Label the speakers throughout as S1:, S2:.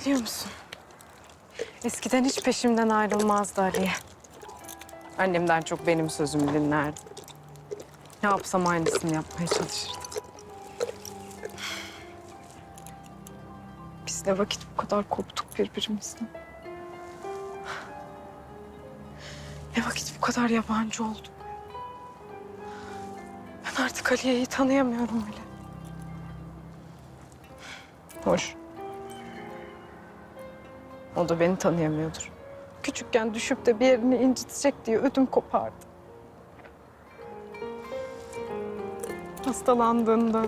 S1: Biliyor musun? Eskiden hiç peşimden ayrılmazdı Aliye. Annemden çok benim sözümü dinlerdi. Ne yapsam aynısını yapmaya çalışırdı. Biz de vakit bu kadar koptuk birbirimizden. Ne vakit bu kadar yabancı olduk. Ben artık Aliye'yi tanıyamıyorum bile. Hoş. O da beni tanıyamıyordur. Küçükken düşüp de bir yerini incitecek diye ödüm kopardı. Hastalandığında,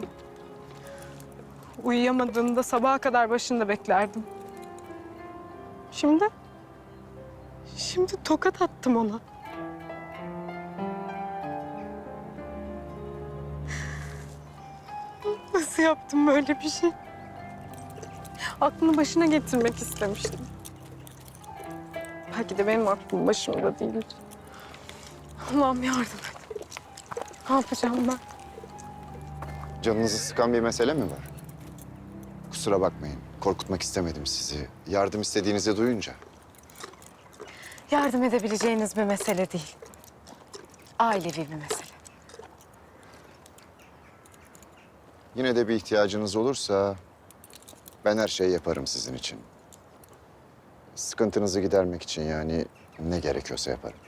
S1: uyuyamadığında sabaha kadar başında beklerdim. Şimdi, şimdi tokat attım ona. Nasıl yaptım böyle bir şey? Aklını başına getirmek istemiştim. Belki de benim aklım başımda değildir. Allah'ım yardım et. Ne yapacağım ben?
S2: Canınızı sıkan bir mesele mi var? Kusura bakmayın. Korkutmak istemedim sizi. Yardım istediğinizi duyunca.
S1: Yardım edebileceğiniz bir mesele değil. Ailevi bir mesele.
S2: Yine de bir ihtiyacınız olursa ben her şeyi yaparım sizin için. Sıkıntınızı gidermek için yani ne gerekiyorsa yaparım.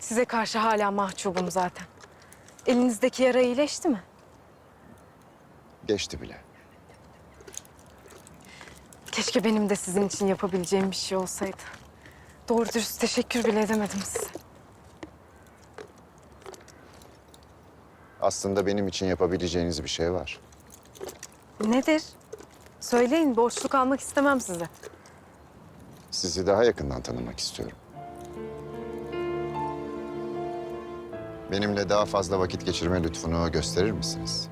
S1: Size karşı hala mahcubum zaten. Elinizdeki yara iyileşti mi?
S2: Geçti bile.
S1: Keşke benim de sizin için yapabileceğim bir şey olsaydı. Doğru dürüst teşekkür bile edemedim size.
S2: Aslında benim için yapabileceğiniz bir şey var.
S1: Nedir? Söyleyin, borçlu kalmak istemem size.
S2: Sizi daha yakından tanımak istiyorum. Benimle daha fazla vakit geçirme lütfunu gösterir misiniz?